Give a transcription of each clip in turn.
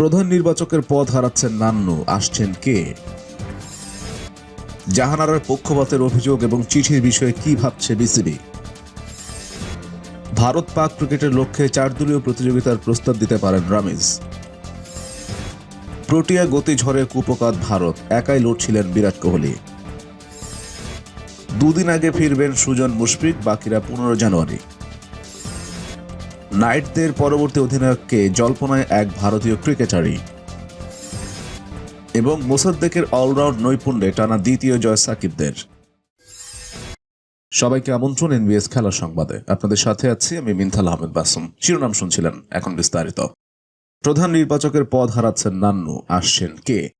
প্রধান নির্বাচকের পদ হারাচ্ছেন নান্নু। আসছেন কে? জাহানারার পক্ষপাতের অভিযোগ এবং চিঠির বিষয়ে কি ভাবছে বিসিবি? ভারত পাক ক্রিকেটের লক্ষ্যে চার দলীয় প্রতিযোগিতার প্রস্তাব দিতে পারেন রামিজ। প্রোটিয়া গতি ঝড়ে কুপকাত ভারত। একাই লড়ছিলেন বিরাট কোহলি। দুদিন আগে ফিরবেন সুজন মুশফিক, বাকিরা পনেরো জানুয়ারি। নাইটদের পরবর্তী অধিনায়ককে জল্পনায় এক ভারতীয় ক্রিকেটারই। এবং মোসাদ্দেকের অলরাউন্ড নৈপুণ্যে টানা দ্বিতীয় জয় সাকিবদের। সবাইকে আমন্ত্রণ এনবিএস খেলার সংবাদে। আপনাদের সাথে আছি আমি মিনথাল আহমেদ বাসুম। শিরোনাম শুনছিলেন এখন বিস্তারিত। প্রধান নির্বাচকের পদ হারাচ্ছেন নান্নু, আসছেন কে?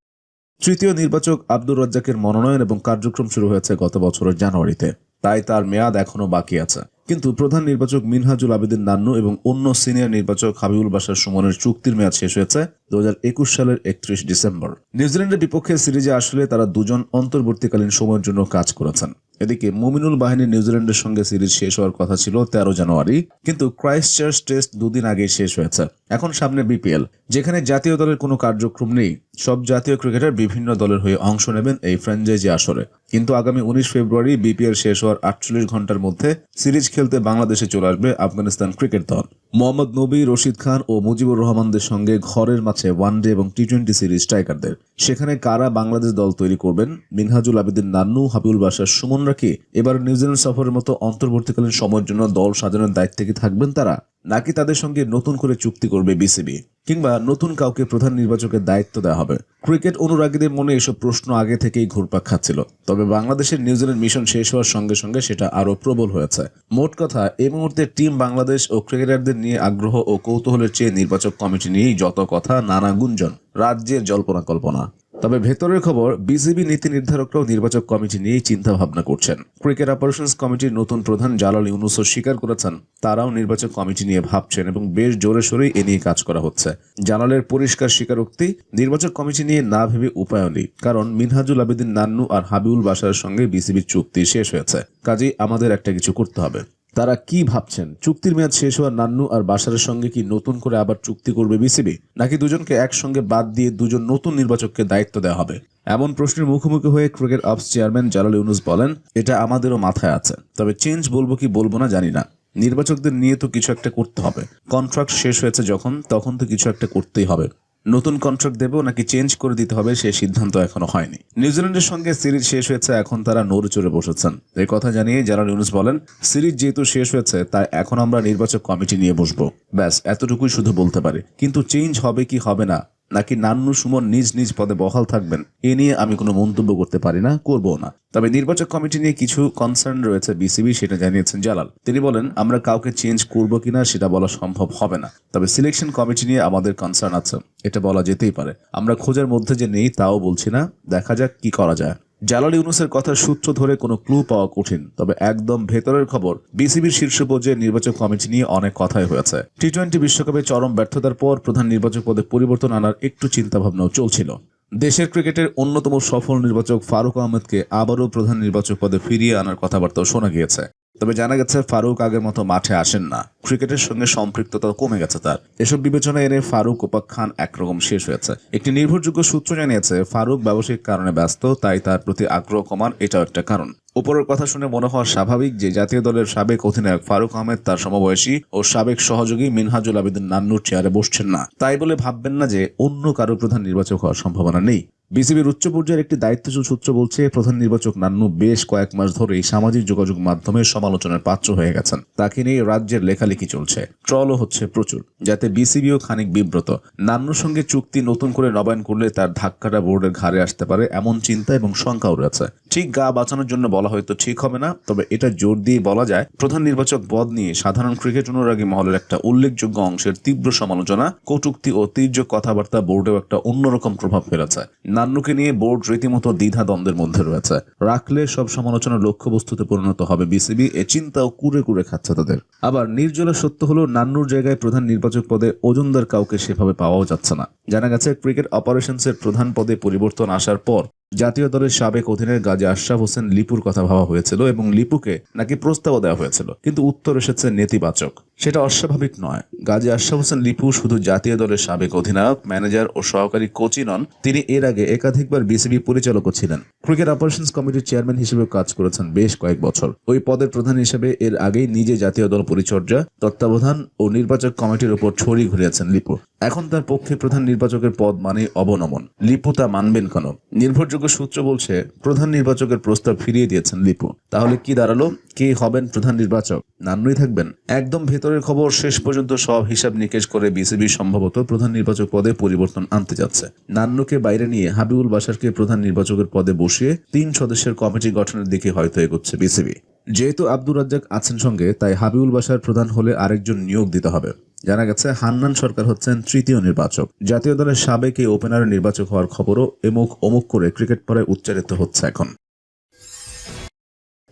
তৃতীয় নির্বাচক আব্দুর রাজ্জাকের মনোনয়ন এবং কার্যক্রম শুরু হয়েছে গত বছরের জানুয়ারিতে। তাই তার মেয়াদ এখনও বাকি আছে। কিন্তু প্রধান নির্বাচক মিনহাজুল আবেদিন নান্নু এবং অন্য সিনিয়র নির্বাচক হাবিবুল বাসার সুমনের চুক্তির মেয়াদ শেষ হয়েছে দুহাজার একুশ সালের একত্রিশ ডিসেম্বর। নিউজিল্যান্ডের বিপক্ষে সিরিজে আসলে তারা দুজন অন্তর্বর্তীকালীন সময়ের জন্য কাজ করেছেন। এদিকে মুমিনুল বাহিনী নিউজিল্যান্ডের সঙ্গে সিরিজ শেষ হওয়ার কথা ছিল তেরো জানুয়ারি, কিন্তু ক্রাইস্ট চার্চ টেস্ট দুদিন আগে শেষ হয়েছে। এখন সামনে বিপিএল, যেখানে জাতীয় দলের কোনো কার্যক্রম নেই। সব জাতীয় ক্রিকেটার বিভিন্ন দলের হয়ে অংশ নেবেন এই ফ্র্যাঞ্চাইজি আসরে। কিন্তু আগামী উনিশ ফেব্রুয়ারি বিপিএল শেষ হওয়ার আটচল্লিশ ঘণ্টার মধ্যে সিরিজ খেলতে বাংলাদেশে চলে আসবে আফগানিস্তান ক্রিকেট দল। মোহাম্মদ নবী, রশিদ খান ও মুজিবুর রহমানদের সঙ্গে ঘরের মাঠে ওয়ানডে এবং টি টোয়েন্টি সিরিজ স্ট্রাইকারদের। সেখানে কারা বাংলাদেশ দল তৈরি করবেন? মিনহাজুল আবেদিন নান্নু, হাবিবুল বাসার সুমনরা কি? এবার নিউজিল্যান্ড সফরের মতো অন্তর্বর্তীকালীন সময়ের জন্য দল সাজানোর দায়িত্বে কি থাকবেন তারা? নাকি তাদের সঙ্গে নতুন করে চুক্তি করবে বিসিবি? কিংবা নতুন কাউকে প্রধান নির্বাচকের দায়িত্ব দেওয়া হবে? ক্রিকেট অনুরাগীদের মনে এসব প্রশ্ন আগে থেকেই ঘুরপাক খাচ্ছিল। তবে বাংলাদেশের নিউজিল্যান্ড মিশন শেষ হওয়ার সঙ্গে সঙ্গে সেটা আরও প্রবল হয়েছে। মোট কথা এই মুহূর্তে টিম বাংলাদেশ ও ক্রিকেটারদের নিয়ে আগ্রহ ও কৌতূহলের চেয়ে নির্বাচক কমিটি নিয়েই যত কথা, নানা গুঞ্জন। রাজ্যের জল্পনা কল্পনা। তবে ভেতরের খবর, বিসিবি নীতি নির্ধারকরাও নির্বাচক কমিটি নিয়েই চিন্তা ভাবনা করছেন। ক্রিকেট অপারেশনস কমিটির নতুন প্রধান জালাল ইউনুসও স্বীকার করেছেন, তারাও নির্বাচক কমিটি নিয়ে ভাবছেন এবং বেশ জোরে সোরেই এ নিয়ে কাজ করা হচ্ছে। জালালের পরিষ্কার স্বীকারোক্তি, নির্বাচক কমিটি নিয়ে না ভেবে উপায় নেই, কারণ মিনহাজুল আবেদিন নান্নু আর হাবিউল বাসার সঙ্গে বিসিবির চুক্তি শেষ হয়েছে। কাজেই আমাদের একটা কিছু করতে হবে। তারা কি ভাবছেন? চুক্তির মেয়াদ শেষ হওয়া নান্নু আর বাসারের সঙ্গে কি নতুন করে আবার চুক্তি করবে বিসিবি? নাকি দুজনকে একসঙ্গে বাদ দিয়ে দুজন নতুন নির্বাচককে দায়িত্ব দেওয়া হবে? এমন প্রশ্নের মুখোমুখি হয়ে cricket ops chairman Jalal Yunus বলেন, এটা আমাদেরও মাথায় আছে। তবে চেঞ্জ বলব কি বলব না জানি না। নির্বাচকদের নিয়ে তো কিছু একটা করতে হবে। কন্ট্রাক্ট শেষ হয়েছে যখন, তখন তো কিছু একটা করতেই হবে। নতুন কন্ট্রাক্ট দেবে নাকি চেঞ্জ করে দিতে হবে সে সিদ্ধান্ত এখনও হয়নি। নিউজিল্যান্ডের সঙ্গে সিরিজ শেষ হয়েছে, এখন তারা নোর চড়ে বসেছেন। এই কথা জানিয়ে যারা ইউনুস বলেন, সিরিজ যেহেতু শেষ হয়েছে, তাই এখন আমরা নির্বাচক কমিটি নিয়ে বসবো। ব্যাস, এতটুকুই শুধু বলতে পারে। কিন্তু চেঞ্জ হবে কি হবে না নাকি নান্নু সুমন নিজ নিজ পদে বহাল থাকবেন? এ নিয়ে আমি কোনো মন্তব্য করতে পারি না করব না। তবে নির্বাচক কমিটি নিয়ে কিছু কনসার্ন রয়েছে বিসিবি সেটা জানিয়েছেন জালাল। তিনি বলেন, আমরা কাউকে চেঞ্জ করব কিনা সেটা বলা সম্ভব হবে না। তবে সিলেকশন কমিটি নিয়ে আমাদের কনসার্ন আছে। এটা বলা যেতেই পারে। আমরা খোঁজার মধ্যে যে নেই, তাও বলছি না। দেখা যাক কি করা যায়। জালাল ইউনুসের কথার সূত্র ধরে কোনো ক্লু পাওয়া কঠিন, তবে একদম ভেতরের খবর, বিসিবির শীর্ষ পর্যায়ে নির্বাচক কমিটি নিয়ে অনেক কথাই হয়েছে। টি টোয়েন্টি বিশ্বকাপে চরম ব্যর্থতার পর প্রধান নির্বাচক পদে পরিবর্তন আনার একটু চিন্তাভাবনাও চলছিল। দেশের ক্রিকেটের অন্যতম সফল নির্বাচক ফারুক আহমেদকে আবারও প্রধান নির্বাচক পদে ফিরিয়ে আনার কথাবার্তাও শোনা গিয়েছে। তবে জানা গেছে ফারুক আগের মতো মাঠে আসেন না। ক্রিকেটের সঙ্গে সম্পৃক্ততা কমে গেছে তার। এসব বিবেচনা এনে ফারুক উপাখ্যান একরকম শেষ হয়েছে। একটি নির্ভরযোগ্য সূত্র জানিয়েছে, ফারুক ব্যবসায়িক কারণে ব্যস্ত, তাই তার প্রতি আগ্রহ কমান এটাও একটা কারণ। উপরের কথা শুনে মনে হওয়া স্বাভাবিক যে জাতীয় দলের সাবেক অধিনায়ক ফারুক আহমেদ তার সমবয়সী ও সাবেক সহযোগী মিনহাজুল আবেদিন নান্নুর চেয়ারে বসছেন না। তাই বলে ভাববেন না যে অন্য কারও প্রধান নির্বাচক হওয়ার সম্ভাবনা নেই। বিসিবির উচ্চ পর্যায়ের একটি দায়িত্বশীল সূত্র বলছে, প্রধান নির্বাচক নান্নু বেশ কয়েক মাস ধরেই সামাজিক যোগাযোগ মাধ্যমে সমালোচনার পাত্র হয়ে গেছেন। তাকে নিয়ে রাজ্যের লেখালেখি চলছে, ট্রলও হচ্ছে প্রচুর, যাতে বিসিবিও খানিক বিব্রত। নান্নুর সঙ্গে চুক্তি নতুন করে নবায়ন করলে তার ধাক্কাটা বোর্ডের ঘাড়ে আসতে পারে এমন চিন্তা এবং শঙ্কাও রয়েছে। ঠিক গা বাঁচানোর জন্য বলা হয়তো ঠিক হবে না, তবে এটা জোর দিয়ে বলা যায়, প্রধান নির্বাচক পদ নিয়ে সাধারণ ক্রিকেট অনুরাগী মহলের একটা উল্লেখযোগ্য অংশের তীব্র সমালোচনা, কটুক্তি ও তীর্যক কথাবার্তা বোর্ডেও একটা অন্যরকম প্রভাব ফেলেছে। নান্নুকে নিয়ে বোর্ড রীতিমতো দ্বিধা দ্বন্দ্বের মধ্যে রয়েছে। রাখলে সব সমালোচনার লক্ষ্যবস্তুতে পরিণত হবে বিসিবি, এ চিন্তাও কুরে কুরে খাচ্ছে তাদের। আবার নির্জলা সত্য হলো, নান্নুর জায়গায় প্রধান নির্বাচক পদে ওজনদার কাউকে সেভাবে পাওয়াও যাচ্ছে না। জানা গেছে, ক্রিকেট অপারেশনসের প্রধান পদে পরিবর্তন আসার পর জাতীয় দলের সাবেক অধিনায়ক গাজী আশরাফ হোসেন লিপুর কথা ভাবা হয়েছিল এবং লিপুকে নাকি প্রস্তাবও দেওয়া হয়েছিল। কিন্তু উত্তর এসেছে নেতিবাচক। সেটা অস্বাভাবিক নয়। গাজী আশরাফ হোসেন লিপু শুধু জাতীয় দলের সাবেক অধিনায়ক, ম্যানেজার ও সহকারী কোচই নন, তিনি এর আগে একাধিকবার বিসিবি পরিচালকও ছিলেন। ক্রিকেট অপারেশনস কমিটির চেয়ারম্যান হিসেবে কাজ করেছেন বেশ কয়েক বছর। ওই পদের প্রধান হিসেবে এর আগেই নিজে জাতীয় দল পরিচর্যা, তত্ত্বাবধান ও নির্বাচক কমিটির উপর ছড়ি ঘুরিয়েছেন লিপু। এখন তার পক্ষে প্রধান নির্বাচকের পদ মানে অবনমন। লিপু তা মানবেন কেন? নির্ভরযোগ্য সূত্র বলছে, প্রধান নির্বাচকের প্রস্তাব ফিরিয়ে দিয়েছেন লিপু। তাহলে কি দাঁড়াল? কে হবেন প্রধান নির্বাচক? নান্নুই থাকবেন। একদম ভেতরের খবর শেষ পর্যন্ত সব হিসাব নিকেশ করে বিসিবি সম্ভবত প্রধান নির্বাচক পদে পরিবর্তন আনতে যাচ্ছে। নান্নুকে বাইরে নিয়ে হাবিবুল বাসারকে প্রধান নির্বাচকের পদে বসিয়ে তিন সদস্যের কমিটি গঠনের দিকে হয়তো এগোচ্ছে বিসিবি। যেহেতু আব্দুর রাজ্জাক আছেন সঙ্গে, তাই হাবিবুল বাসার প্রধান হলে আরেকজন নিয়োগ দিতে হবে। জানা গেছে, হান্নান সরকার হচ্ছেন তৃতীয় নির্বাচক। জাতীয় দলের সাবেক এই ওপেনার নির্বাচক হওয়ার খবরও এমুক অমুক করে ক্রিকেট পরে উচ্চারিত হচ্ছে এখন।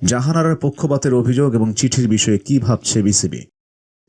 জাহানারার পক্ষপাতের অভিযোগ এবং চিঠির বিষয়ে কি ভাবছে বিসিবি?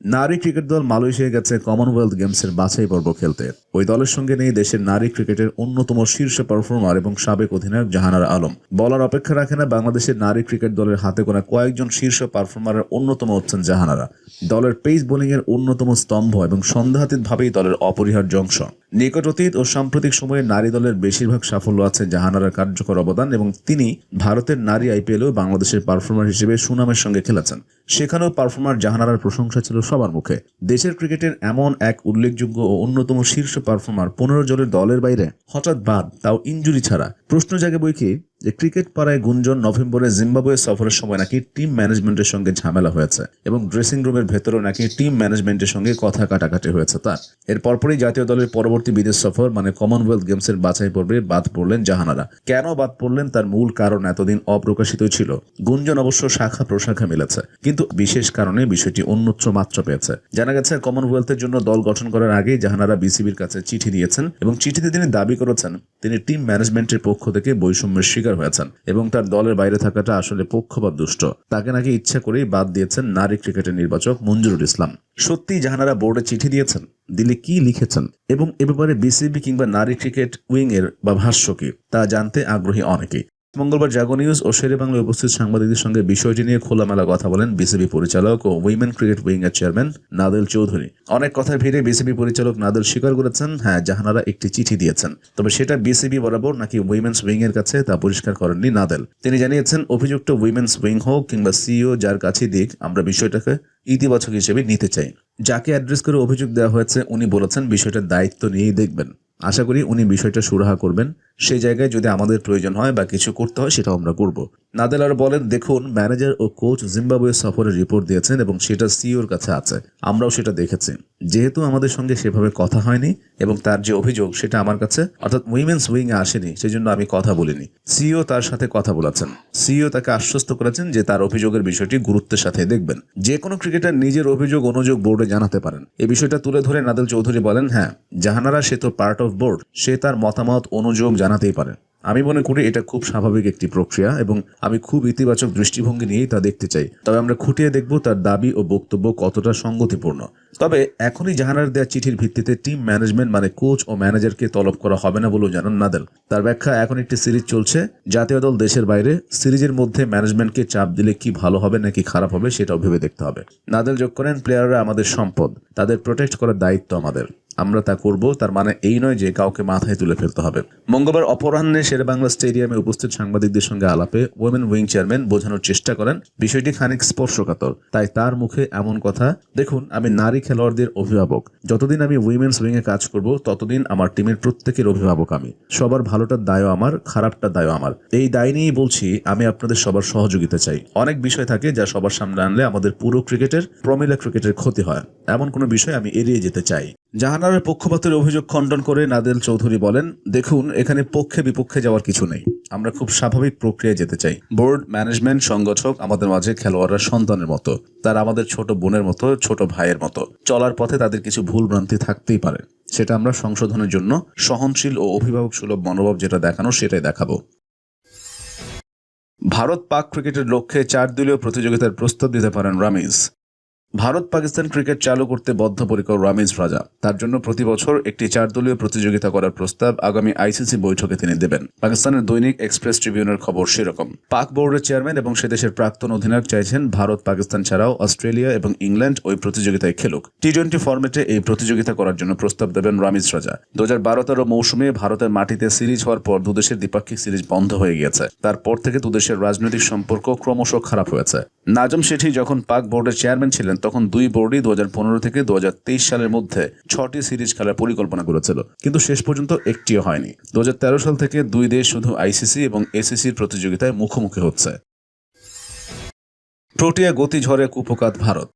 নারী ক্রিকেট দল মালয়েশিয়া গেছে কমনওয়েলথ গেমসের বাছাই পর্ব খেলতে। ওই দলের সঙ্গে নেই দেশের নারী ক্রিকেটের অন্যতম শীর্ষ পারফর্মার এবং সাবেক অধিনায়ক জাহানার আলম। বলার অপেক্ষা রাখে না বাংলাদেশের নারী ক্রিকেট দলের হাতে গোনা কয়েকজন শীর্ষ পারফর্মারের অন্যতম হচ্ছেন জাহানারা। দলের পেস বোলিংয়ের অন্যতম স্তম্ভ এবং সন্দেহাতীতভাবেই দলের অপরিহার্য অংশ। নিকট অতীত ও সাম্প্রতিক সময়ে নারী দলের বেশিরভাগ সাফল্য আছে জাহানারার কার্যকর অবদান এবং তিনি ভারতের নারী আইপিএলেও বাংলাদেশের পারফর্মার হিসেবে সুনামের সঙ্গে খেলেছেন। সেখানেও পারফর্মার জাহানারার প্রশংসা ছিল সবার মুখে। দেশের ক্রিকেটের এমন এক উল্লেখযোগ্য ও অন্যতম শীর্ষ পারফর্মার পনেরো জনের দলের বাইরে হঠাৎ বাদ, তাও ইঞ্জুরি ছাড়া। প্রশ্ন জাগে বই কি যে ক্রিকেট পাড়ায় গুঞ্জন নভেম্বরে জিম্বাবুয়ে সফরের সময় নাকি টিম ম্যানেজমেন্টের সঙ্গে ঝামেলা হয়েছে এবং ড্রেসিং রুমের ভেতরেও নাকি টিম ম্যানেজমেন্টের সঙ্গে কথা কাটাকাটি হয়েছে তার। এর পরপরই জাতীয় দলের পরবর্তী বিদেশ সফর মানে কমনওয়েলথ গেমসের বাছাই পর্বে বাদ পড়লেন জাহানারা। কেন বাদ পড়লেন তার মূল কারণ এতদিন অপ্রকাশিত ছিল। গুঞ্জন অবশ্য শাখা প্রশাখা মিলেছে, কিন্তু বিশেষ কারণে বিষয়টি অন্যত্র মাত্রা পেয়েছে। জানা গেছে কমনওয়েলথের জন্য দল গঠন করার আগেই জাহানারা বিসিবির কাছে চিঠি দিয়েছেন এবং চিঠিতে তিনি দাবি করেছেন, তিনি টিম ম্যানেজমেন্টের পক্ষ থেকে বৈষম্যের শিকার হয়েছেন এবং তার দলের বাইরে থাকাটা আসলে পক্ষ বা দুষ্ট। তাকে নাকি ইচ্ছা করেই বাদ দিয়েছেন নারী ক্রিকেটের নির্বাচক মঞ্জুরুল ইসলাম। সত্যি জাহানারা বোর্ডে চিঠি দিয়েছেন? দিলে কি লিখেছেন? এবং এ ব্যাপারে বিসিবি কিংবা নারী ক্রিকেট উইং এর বা ভাষ্য কি? তা জানতে আগ্রহী অনেকেই। মঙ্গলবার জাগো নিউজ ও শেরে বাংলায় উপস্থিত সাংবাদিকদের সঙ্গে বিষয়টি নিয়ে খোলামেলা কথা বলেন বিসিবি পরিচালক ও উইমেন ক্রিকেট উইং এর চেয়ারম্যান নাদেল চৌধুরী। অনেক কথা ভিড়ে বিসিবি পরিচালক নাদেল স্বীকার করেছেন হ্যাঁ জাহানারা একটি চিঠি দিয়েছেন। তবে সেটা বিসিবি বরাবর নাকি উইমেন্স উইং এর কাছে তা পরিষ্কার করেননি নাদেল। তিনি জানিয়েছেন, অভিযুক্ত উইমেন্স উইং হোক কিংবা সিইও যার কাছে দিক, আমরা বিষয়টাকে ইতিবাচক হিসেবে নিতে চাই। যাকে অ্যাড্রেস করে অভিযোগ দেওয়া হয়েছে, উনি বলেছেন বিষয়টার দায়িত্ব নিয়েই দেখবেন। আশা করি উনি বিষয়টা সুরাহা করবেন। সেই জায়গায় যদি আমাদের প্রয়োজন হয় বা কিছু করতে হয় সেটা আমরা করব। নাদেল আর বলেন, দেখুন, ম্যানেজার ও কোচ জিম্বাবুয়ে সফরে রিপোর্ট দিয়েছেন এবং সেটা সিওর কাছে আছে। আমরাও সেটা দেখেছি। যেহেতু আমাদের সঙ্গে সেভাবে কথা হয়নি এবং তার যে অভিযোগ, সেটা আমার কাছে, অর্থাৎ উইমেন্স উইং এ আসেনি, সেজন্য আমি কথা বলিনি। সিও তার সাথে কথা বলেছেন। সিও তাকে আশ্বস্ত করেছেন যে তার অভিযোগের বিষয়টি গুরুত্বের সাথে দেখবেন। যে কোনো ক্রিকেটার নিজের অভিযোগ, অনুযোগ বোর্ডে জানাতে পারেন। এই বিষয়টা তুলে ধরে নাদেল চৌধুরী বলেন হ্যাঁ জাহানারা সে তো পার্ট অফ বোর্ড সে তার মতামত, অনুযোগ জানাতেই পারে আমি মনে করি এটা খুব স্বাভাবিক একটি প্রক্রিয়া এবং আমি খুব ইতিবাচক দৃষ্টিভঙ্গি নিয়েই তা দেখতে চাই। তবে আমরা খুঁটিয়ে দেখব তার দাবি ও বক্তব্য কতটা সঙ্গতিপূর্ণ। তবে এখনই জাহানার দেওয়া চিঠির ভিত্তিতে টিম ম্যানেজমেন্ট মানে কোচ ও ম্যানেজারকে তলব করা হবে না বলেও জানান নাদেল। তার ব্যাখ্যা এখন একটি সিরিজ চলছে। জাতীয় দল দেশের বাইরে সিরিজের মধ্যে ম্যানেজমেন্টকে চাপ দিলে কি ভালো হবে নাকি খারাপ হবে সেটাও ভেবে দেখতে হবে। নাদেল যোগ করেন, প্লেয়াররা আমাদের সম্পদ। তাদের প্রোটেক্ট করার দায়িত্ব আমাদের। আমরা তা করব, তার মানে এই নয় যে কাউকে মাথায় তুলে ফেলতে হবে। মঙ্গলবার অপরাহ্নে শেরেবাংলা স্টেডিয়ামে উপস্থিত সাংবাদিকদের সঙ্গে আলাপে ওয়েমেন উইং চেয়ারম্যান বোঝানোর চেষ্টা করেন। বিষয়টি খানিক স্পর্শকাতর, তাই তার মুখে এমন কথা, দেখুন, আমি নারী খেলোয়াড়দের অভিভাবক। যতদিন আমি উইমেন্স উইং এ কাজ করব, ততদিন আমার টিমের প্রত্যেকের অভিভাবক আমি। সবার ভালোটার দায়ও আমার খারাপটার দায়ও আমার। এই দায় নিয়েই বলছি, আমি আপনাদের সবার সহযোগিতা চাই। অনেক বিষয় থাকে যা সবার সামনে আনলে আমাদের পুরো ক্রিকেটের, প্রমিলা ক্রিকেটের ক্ষতি হয়। এমন কোনো বিষয় আমি এড়িয়ে যেতে চাই। জাহানারের পক্ষপাতের অভিযোগ খণ্ডন করে নাদেল চৌধুরী বলেন, দেখুন, এখানে পক্ষে বিপক্ষে যাওয়ার কিছু নেই। আমরা খুব স্বাভাবিক প্রক্রিয়ায় যেতে চাই। বোর্ড, ম্যানেজমেন্ট, সংগঠক, আমাদের মাঝে খেলোয়াড়রা সন্তানের মতো। তারা আমাদের ছোট বোনের মতো, ছোট ভাইয়ের মতো। চলার পথে তাদের কিছু ভুল ভ্রান্তি থাকতেই পারে। সেটা আমরা সংশোধনের জন্য সহনশীল ও অভিভাবক সুলভ মনোভাব যেটা দেখানো, সেটাই দেখাবো। ভারত পাক ক্রিকেটের লক্ষ্যে চার দলীয় প্রতিযোগিতার প্রস্তাব দিতে পারেন রামিজ। ভারত পাকিস্তান ক্রিকেট চালু করতে বদ্ধপরিকর রামিজ রাজা। তার জন্য প্রতি বছর একটি চার দলীয় প্রতিযোগিতা করার প্রস্তাব আগামী আইসিসি বৈঠকে তিনি দেবেন। পাকিস্তানের দৈনিক এক্সপ্রেস ট্রিবিউনের খবর সেরকম। পাক বোর্ডের চেয়ারম্যান এবং সে দেশের প্রাক্তন অধিনায়ক চাইছেন ভারত পাকিস্তান ছাড়াও অস্ট্রেলিয়া এবং ইংল্যান্ড ওই প্রতিযোগিতায় খেলুক। টি টোয়েন্টি ফর্মেটে এই প্রতিযোগিতা করার জন্য প্রস্তাব দেবেন রামিজ রাজা। দু হাজার বারো তেরো মৌসুমে ভারতের মাটিতে সিরিজ হওয়ার পর দুদেশের দ্বিপাক্ষিক সিরিজ বন্ধ হয়ে গিয়েছে। তারপর থেকে দুদেশের রাজনৈতিক সম্পর্ক ক্রমশ খারাপ হয়েছে। নাজম শেঠি যখন পাক বোর্ডের চেয়ারম্যান ছিলেন, তখন দুই বোর্ডই দু হাজার পনেরো থেকে দু হাজার তেইশ সালের মধ্যে ছটি সিরিজ খেলার পরিকল্পনা করেছিল, কিন্তু শেষ পর্যন্ত একটিও হয়নি। দু হাজার তেরো সাল থেকে দুই দেশ শুধু আইসিসি এবং এসিসির প্রতিযোগিতায় মুখোমুখি হচ্ছে। প্রোটিয়া গতি ঝড়ে কুপকাত ভারত।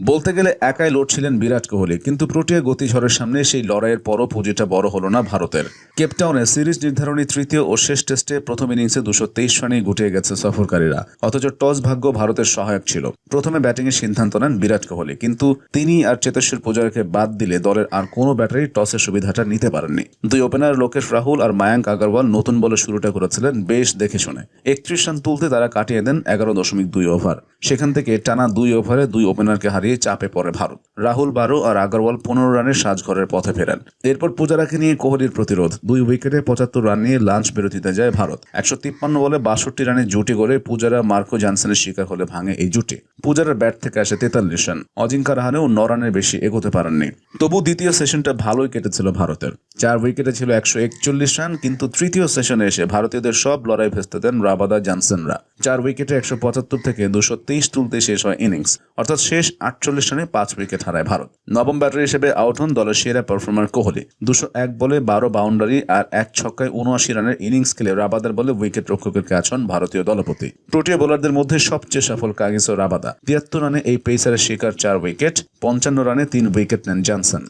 বলতে গেলে একাই লড়ছিলেন বিরাট কোহলি, কিন্তু প্রোটিয়া গতিঝড়ের সামনে সেই লড়াইয়ের পরও পুঁজিটা বড় হলো না ভারতের। কেপটাউনে সিরিজ নির্ধারণী তৃতীয় ও শেষ টেস্টে প্রথম ইনিংসে দুশো তেইশ রানেই গুটিয়ে গেছে সফরকারীরা। অথচ টস ভাগ্য ভারতের সহায়ক ছিল। প্রথমে ব্যাটিংয়ের সিদ্ধান্ত নেন বিরাট কোহলি, কিন্তু তিনি আর চেতেশ্বর পূজারকে বাদ দিলে দলের আর কোনো ব্যাটারি টসের সুবিধাটা নিতে পারেননি। দুই ওপেনার লোকেশ রাহুল আর মায়াঙ্ক আগারওয়াল নতুন বলে শুরুটা করেছিলেন বেশ দেখে শুনে। একত্রিশ রান তুলতে তারা কাটিয়ে দেন এগারো দশমিক দুই ওভার। সেখান থেকে টানা দুই ওভারে দুই ওপেনারকে হারিয়ে চাপে পড়ে ভারত। রাহুল বারো আর আগারওয়াল পনেরো রানের সাজঘরের পথে ফেরেন। এরপর পূজারাকে নিয়ে কোহলির প্রতিরোধ। দুই উইকেটে পঁচাত্তর রান নিয়ে লাঞ্চ বিরতিতে যায় ভারত। একশো তিপ্পান্ন বলে বাষট্টি রানে জুটি করে পূজারা মার্কো জনসনের শিকার হলে ভাঙে এই জুটি। পূজারার ব্যাট থেকে আসে তেতাল্লিশ রান। অজিঙ্কা রাহানেও ন রানের বেশি এগোতে পারেননি। তবু দ্বিতীয় সেশনটা ভালোই কেটেছিল ভারতের। চার উইকেটে ছিল একশো একচল্লিশ রান, কিন্তু তৃতীয় সেশনে এসে ভারতীয়দের সব লড়াই ভেস্তে দেন রাবাদা জনসনরা। চার উইকেটে একশো পঁচাত্তর থেকে দুশো তেইশ তুলতে শেষ হয় ইনিংস। অর্থাৎ শেষ আটচল্লিশ রানে পাঁচ উইকেট হারায় ভারত। নবম ব্যাটারি হিসেবে আউট হন দলের সেরা পারফর্মার কোহলি। দুশো এক বলে বারো বাউন্ডারি আর এক ছক্কায় উনআশি রানের ইনিংস খেলে রাবাদার বলে উইকেট রক্ষকের ক্যাচ হন ভারতীয় দলপতি। প্রোটিয়া বোলারদের মধ্যে সবচেয়ে সফল কাগিসো রাবাদা। তিয়াত্তর রানে এই পেসারের শিকার চার উইকেট, পঞ্চান্ন রানে তিন উইকেট নেন জনসন।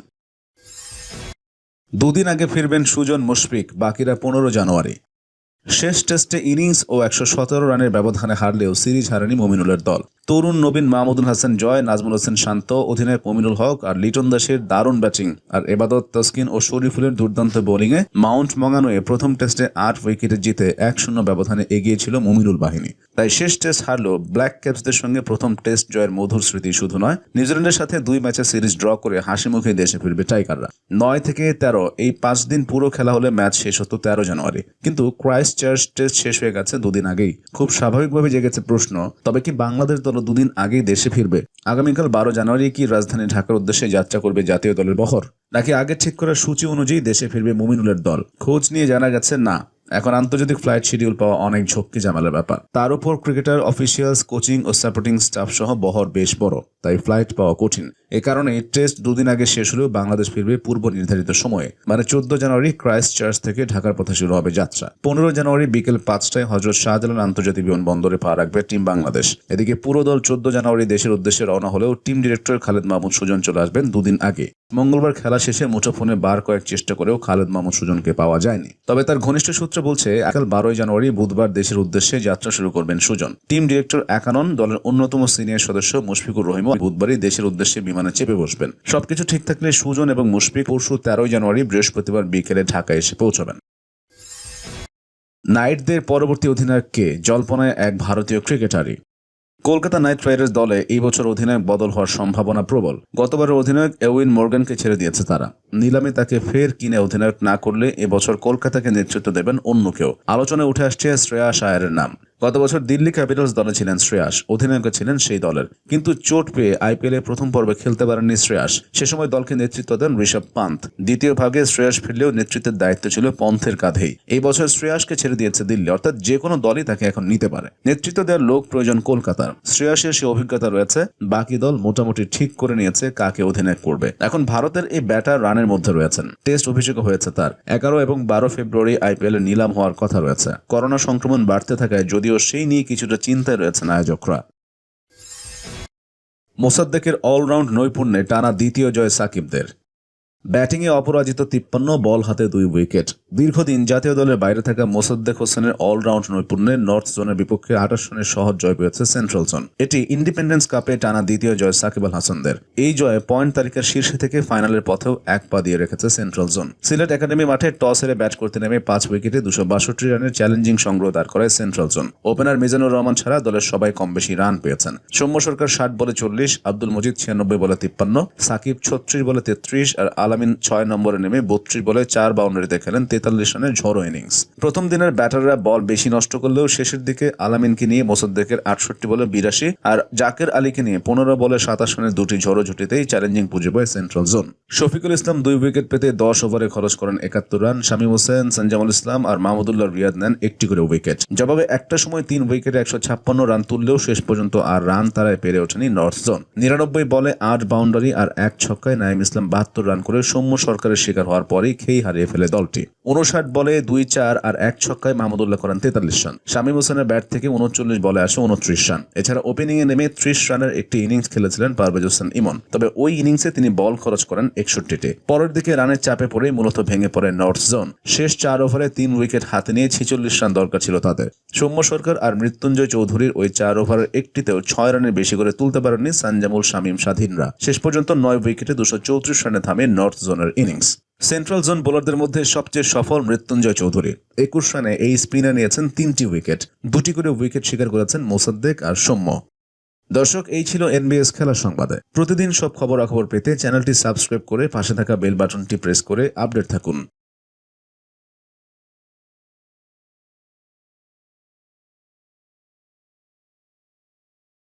দুদিন আগে ফিরবেন সুজন মুশফিক, বাকিরা পনেরো জানুয়ারি। শেষ টেস্টে ইনিংস ও একশো সতেরো রানের ব্যবধানে হারলেও সিরিজ হারেনি মমিনুলের দল। তরুণ নবীন মাহমুদুল হাসান জয়, নাজমুল হোসেন শান্ত অধিনায়ক মমিনুল হক আর লিটন দাসের দারুণ ব্যাটিং। আর এবাদত, তসকিন ও শরীফুলের দুর্দান্ত বোলিংয়ে মাউন্ট মগানোয়ে প্রথম টেস্টে আট উইকেটে জিতে এক শূন্য ব্যবধানে এগিয়ে ছিল মমিনুল বাহিনী। তাই শেষ টেস্ট হারলেও ব্ল্যাক ক্যাপসদের সঙ্গে প্রথম টেস্ট জয়ের মধুর স্মৃতি শুধু নয়, নিউজিল্যান্ডের সাথে দুই ম্যাচে সিরিজ ড্র করে হাসি মুখে দেশে ফিরবে টাইগাররা। নয় থেকে তেরো, এই পাঁচ দিন পুরো খেলা হলে ম্যাচ শেষ হতো তেরো জানুয়ারি। কিন্তু ক্রাইস্ট চার্চ টেস্ট শেষ হয়ে গেছে দুদিন আগেই। খুব স্বাভাবিকভাবে জেগেছে প্রশ্ন, তবে কি বাংলাদেশ দল দুদিন আগেই দেশে ফিরবে। আগামীকাল বারো জানুয়ারি কি রাজধানী ঢাকার উদ্দেশ্যে যাত্রা করবে জাতীয় দলের বহর? নাকি আগে ঠিক করা সূচি অনুযায়ী দেশে ফিরবে মুমিনুলের দল? খোঁজ নিয়ে জানা গেছে না। এখন আন্তর্জাতিক ফ্লাইট শিডিউল পাওয়া অনেক ঝক্কি জামালের ব্যাপার। তার উপর ক্রিকেটার অফিসিয়ালস কোচিং ও সাপোর্টিং স্টাফ সহ বহর বেশ বড়, তাই ফ্লাইট পাওয়া কঠিন। এ কারণে টেস্ট দুদিন আগে শেষ হলেও বাংলাদেশ ফিরবে পূর্ব নির্ধারিত সময়ে। মানে চোদ্দ জানুয়ারি ক্রাইস্ট চার্চ থেকে ঢাকার পথে শুরু হবে যাত্রা। পনেরো জানুয়ারি বিকেল পাঁচটায় হজরত শাহজালাল আন্তর্জাতিক বিমানবন্দরে পা রাখবে টিম বাংলাদেশ। এদিকে পুরো দল চোদ্দ জানুয়ারি দেশের উদ্দেশ্যে রওনা হলেও টিম ডিরেক্টর খালেদ মাহমুদ সুজন চলে আসবেন দুদিন আগে। মঙ্গলবার খেলা শেষে মুঠোফোনে বার কয়েক চেষ্টা করেও খালেদ মাহমুদ সুজনকে পাওয়া যায়নি। তবে তার ঘনিষ্ঠ সূত্র বলছে আগাল বারোই জানুয়ারি বুধবার দেশের উদ্দেশ্যে যাত্রা শুরু করবেন সুজন। টিম ডিরেক্টর একানন দলের অন্যতম সিনিয়র সদস্য মুশফিকুর রহিম বুধবারই দেশের উদ্দেশ্যে বিমানে চেপে বসবেন। সবকিছু ঠিক থাকলে সুজন এবং মুশফিক পরশু তেরোই জানুয়ারি বৃহস্পতিবার বিকেলে ঢাকায় এসে পৌঁছবেন। নাইটদের পরবর্তী অধিনায়ককে জল্পনায় এক ভারতীয় ক্রিকেটারই। কলকাতা নাইট রাইডার্স দলে এই বছর অধিনায়ক বদল হওয়ার সম্ভাবনা প্রবল। গতবারের অধিনায়ক এউইন মর্গানকে ছেড়ে দিয়েছে তারা। নিলামে তাকে ফের কিনে অধিনায়ক না করলে এবছর কলকাতাকে নেতৃত্ব দেবেন অন্য কেউ। আলোচনায় উঠে আসছে শ্রেয়া শায়ারের নাম। গত বছর দিল্লি ক্যাপিটালস দলে ছিলেন শ্রেয়াস অধিনায়ক ছিলেন সেই দলের। কিন্তু চোট পেয়ে আইপিএল এ প্রথম পর্বে খেলতে পারেননি শ্রেয়াস। সে সময় দলকে নেতৃত্ব দেন ঋষভ পান্ত দ্বিতীয় ভাগে শ্রেয়াস ফিরলেও নেতৃত্বের দায়িত্ব ছিল পন্থের কাঁধেই। এই বছর শ্রেয়াসকে ছেড়ে দিয়েছে দিল্লি, অর্থাৎ যে কোনো দলই তাকে এখন নিতে পারে। নেতৃত্ব দেওয়ার লোক প্রয়োজন কলকাতার। শ্রেয়াসের সে অভিজ্ঞতা রয়েছে, বাকি দল মোটামুটি ঠিক করে নিয়েছে কাকে অধিনায়ক করবে। এখন ভারতের এই ব্যাটার রানের মধ্যে রয়েছেন। টেস্ট অভিষেক হয়েছে তার। এগারো এবং বারো ফেব্রুয়ারি আইপিএল নিলাম হওয়ার কথা রয়েছে। করোনা সংক্রমণ বাড়তে থাকায় যদিও সেই নিয়ে কিছুটা চিন্তায় রয়েছেন আয়োজকরা। মোসাদ্দেকের অলরাউন্ড নৈপুণ্যে টানা দ্বিতীয় জয় সাকিবদের। ব্যাটিংয়ে অপরাজিত তিপ্পান্ন, বল হাতে দুই উইকেট। দীর্ঘদিন জাতীয় দলের বাইরে থাকা মোসাদ্দেক হোসেনের অলরাউন্ড নৈপুণ্যে নর্থ জোনের বিপক্ষে আঠাশ রানের সহজ জয় পেয়েছে সেন্ট্রাল জোন। এটি ইন্ডিপেন্ডেন্স কাপে টানা দ্বিতীয় জয় সাকিব আল হাসানদের। এই জয়ে পয়েন্ট তালিকার শীর্ষে থেকে ফাইনালের পথেও এক পা দিয়ে রেখেছে সেন্ট্রাল জোন। সিলেট একাডেমি মাঠে টস হেরে ব্যাট করতে নেমে পাঁচ উইকেটে দুশো বাষট্টি রানের চ্যালেঞ্জিং সংগ্রহ দাঁড় করায় central zone. Opener Mizanur Rahman ছাড়া দলের সবাই কম বেশি রান পেয়েছেন। সৌম্য সরকার ষাট বলে চল্লিশ, আব্দুল মজিদ ছিয়ানব্বই বলে তিপ্পান্ন, সাকিব ছত্রিশ বলে তেত্রিশ আর আলামিন ছয় নম্বরে নেমে বত্রিশ বলে চার বাউন্ডারিতে খেলেন তেতাল্লিশ রানের ঝড়ো ইনিংস। প্রথম দিনের ব্যাটাররা বল বেশি নষ্ট করলেও শেষের দিকে আলামিনকে নিয়ে মোসাদ্দেকের আটষট্টি বলে বিরাশি আর জাকের আলীকে নিয়ে পনেরো বলে সাতাশ রানের দুটি ঝড়ো জুটিতেই চ্যালেঞ্জিং পুজো পায় সেন্ট্রাল জোন। শফিকুল ইসলাম দুই উইকেট পেতে দশ ওভারে খরচ করেন একাত্তর রান। শামীম হোসেন সঞ্জামুল ইসলাম আর মাহমুদুল্লাহ রিয়াদ নেন একটি করে উইকেট। জবাবে একটা সময় তিন উইকেটে একশো ছাপ্পান্ন রান তুললেও শেষ পর্যন্ত আর রান তারায় পেরে ওঠেনি নর্থ জোন। নিরানব্বই বলে আট বাউন্ডারি আর এক ছক্কায় নাইম ইসলাম বাহাত্তর রান করে সৌম্য সরকারের শিকার হওয়ার পরেই খেই হারিয়ে ফেলে দলটি। উনষাট বলে দুই চার আর এক ছক্কায় মাহমুদুল্লাহ করেন তেতাল্লিশ রান। শামীম হোসেনের ব্যাট থেকে উনচল্লিশ বলে আসে উনত্রিশ রান। এছাড়া ওপেনিংয়ে নেমে ত্রিশ রানের একটি ইনিংস খেলেছিলেন পারভেজ হোসেন ইমন। তবে ওই ইনিংসে তিনি বল খরচ করেন একষট্টিতে। পরের দিকে রানের চাপে পড়ে মূলত ভেঙে পড়ে নর্থ জোন। শেষ চার ওভারে তিন উইকেট হাতে নিয়ে ছেচল্লিশ রান দরকার ছিল তাদের। সৌম্য সরকার আর মৃত্যুঞ্জয় চৌধুরীর ওই চার ওভারের একটিতেও ছয় রানের বেশি করে তুলতে পারেননি সানজামুল শামীম স্বাধীনরা। শেষ পর্যন্ত নয় উইকেটে দুশো চৌত্রিশ রানে থামে নর্থ জোনের ইনিংস। সেন্ট্রাল জোন বোলারদের মধ্যে সবচেয়ে সফল মৃত্যুঞ্জয় চৌধুরী। একুশ রানে এই স্পিনার নিয়েছেন তিনটি উইকেট। দুটি করে উইকেট শিকার করেছেন মোসাদ্দেক আর সৌম্য। দর্শক, এই ছিল এনবিএস খেলা সংবাদে। প্রতিদিন সব খবরাখবর পেতে চ্যানেলটি সাবস্ক্রাইব করে পাশে থাকা বেল বাটনটি প্রেস করে আপডেট থাকুন।